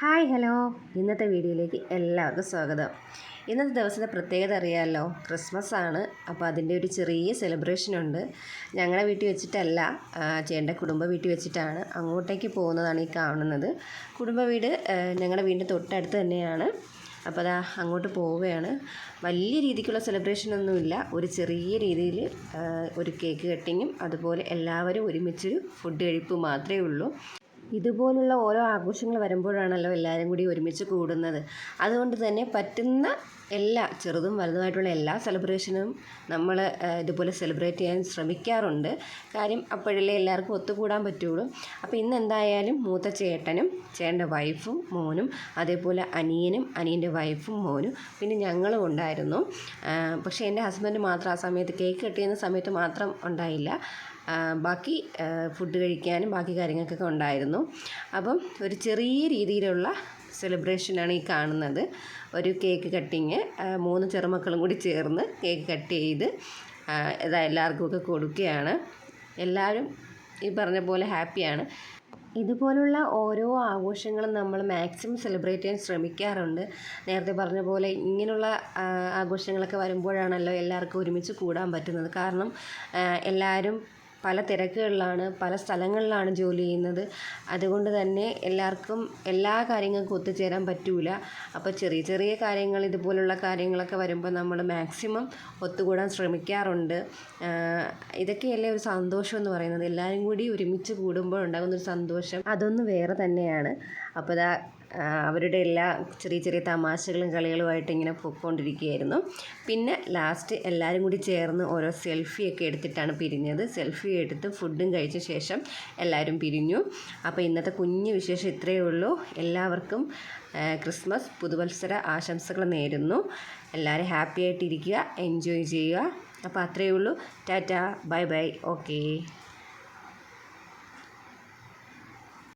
Hi hello. ഇന്നത്തെ വീഡിയോയിലേക്ക് എല്ലാവർക്കും സ്വാഗതം. ഇന്നത്തെ ദിവസത്തെ പ്രത്യേകത അറിയാമല്ലോ ക്രിസ്മസ് ആണ് അപ്പോൾ അതിന്റെ ഒരു ചെറിയ സെലിബ്രേഷൻ ഉണ്ട്. ഞങ്ങളെ വീട്ടിൽ വെച്ചിട്ടല്ല ചേട്ടന്റെ കുടുംബ വീട്ടിൽ വെച്ചിട്ടാണ് അങ്ങോട്ടേക്ക് പോകുന്നതാണ് ഈ കാണുന്നത്. കുടുംബ വീട് ഞങ്ങളുടെ വീടിന്റെ തൊട്ടടുത്ത് തന്നെയാണ്. അപ്പോൾ അതാ അങ്ങോട്ട് പോവുകയാണ്. വലിയ രീതിക്കുള്ള സെലിബ്രേഷൻ ഒന്നുമില്ല. ഒരു ചെറിയ രീതിയിൽ ഒരു കേക്ക് കട്ടിങ്ങും അതുപോലെ എല്ലാവരും ഒരുമിച്ച് ഫുഡ് കഴിപ്പ് മാത്രമേ ഉള്ളൂ. ഇതുപോലുള്ള ഓരോ ആഘോഷങ്ങൾ വരുമ്പോഴാണല്ലോ എല്ലാവരും കൂടി ഒരുമിച്ച് കൂടുന്നത്. അതുകൊണ്ട് തന്നെ പറ്റുന്ന എല്ലാ ചെറുതും വലുതുമായിട്ടുള്ള എല്ലാ സെലിബ്രേഷനും നമ്മൾ ഇതുപോലെ സെലിബ്രേറ്റ് ചെയ്യാൻ ശ്രമിക്കാറുണ്ട്. കാര്യം അപ്പോഴല്ലേ എല്ലാവർക്കും ഒത്തുകൂടാൻ പറ്റുള്ളൂ. അപ്പോൾ ഇന്ന് എന്തായാലും മൂത്ത ചേട്ടനും ചേട്ടന്റെ വൈഫും മോനും അതേപോലെ അനിയനും അനിയന്റെ വൈഫും മോനും പിന്നെ ഞങ്ങളും ഉണ്ടായിരുന്നു. പക്ഷേ എന്റെ ഹസ്ബൻഡ് മാത്രം ആ സമയത്ത് കേക്ക് കട്ട് ചെയ്യുന്ന സമയത്ത് മാത്രം ഉണ്ടായില്ല. ബാക്കി ഫുഡ് കഴിക്കാനും ബാക്കി കാര്യങ്ങൾക്കൊക്കെ ഉണ്ടായിരുന്നു. അപ്പം ഒരു ചെറിയ രീതിയിലുള്ള സെലിബ്രേഷനാണ് ഈ കാണുന്നത്. ഒരു കേക്ക് കട്ടിങ് മൂന്ന് ചെറുമക്കളും കൂടി ചേർന്ന് കേക്ക് കട്ട് ചെയ്ത് ഇതാ എല്ലാവർക്കുമൊക്കെ കൊടുക്കുകയാണ്. എല്ലാവരും ഈ പറഞ്ഞ പോലെ ഹാപ്പിയാണ് ഇതുപോലുള്ള ഓരോ ആഘോഷങ്ങളും നമ്മൾ മാക്സിമം സെലിബ്രേറ്റ് ചെയ്യാൻ ശ്രമിക്കാറുണ്ട്. നേരത്തെ പറഞ്ഞ പോലെ ഇങ്ങനെയുള്ള ആഘോഷങ്ങളൊക്കെ വരുമ്പോഴാണല്ലോ എല്ലാവർക്കും ഒരുമിച്ച് കൂടാൻ പറ്റുന്നത്. കാരണം എല്ലാവരും പല തിരക്കുകളിലാണ് പല സ്ഥലങ്ങളിലാണ് ജോലി ചെയ്യുന്നത്. അതുകൊണ്ട് തന്നെ എല്ലാവർക്കും എല്ലാ കാര്യങ്ങൾക്കും ഒത്തുചേരാൻ പറ്റൂല. അപ്പോൾ ചെറിയ ചെറിയ കാര്യങ്ങൾ ഇതുപോലുള്ള കാര്യങ്ങളൊക്കെ വരുമ്പോൾ നമ്മൾ മാക്സിമം ഒത്തുകൂടാൻ ശ്രമിക്കാറുണ്ട്. ഇതൊക്കെയല്ലേ ഒരു സന്തോഷം എന്ന് പറയുന്നത്? എല്ലാവരും കൂടി ഒരുമിച്ച് കൂടുമ്പോൾ ഉണ്ടാകുന്ന ഒരു സന്തോഷം. അതൊന്ന് വേറെ തന്നെയാണ്. അപ്പോൾ അവരുടെ എല്ലാ ചെറിയ ചെറിയ തമാശകളും കളികളുമായിട്ട് ഇങ്ങനെ പൊയ്ക്കൊണ്ടിരിക്കുകയായിരുന്നു പിന്നെ ലാസ്റ്റ് എല്ലാവരും കൂടി ചേർന്ന് ഓരോ സെൽഫിയൊക്കെ എടുത്തിട്ടാണ് പിരിഞ്ഞത്. സെൽഫി എടുത്ത് ഫുഡും കഴിച്ച ശേഷം എല്ലാവരും പിരിഞ്ഞു. അപ്പോൾ ഇന്നത്തെ കുഞ്ഞു വിശേഷം ഇത്രയേ ഉള്ളൂ. എല്ലാവർക്കും ക്രിസ്മസ് പുതുവത്സര ആശംസകൾ നേരുന്നു. എല്ലാവരും ഹാപ്പി ആയിട്ടിരിക്കുക എൻജോയ് ചെയ്യുക. അപ്പോൾ അത്രയേ ഉള്ളൂ. Tata bye bye okay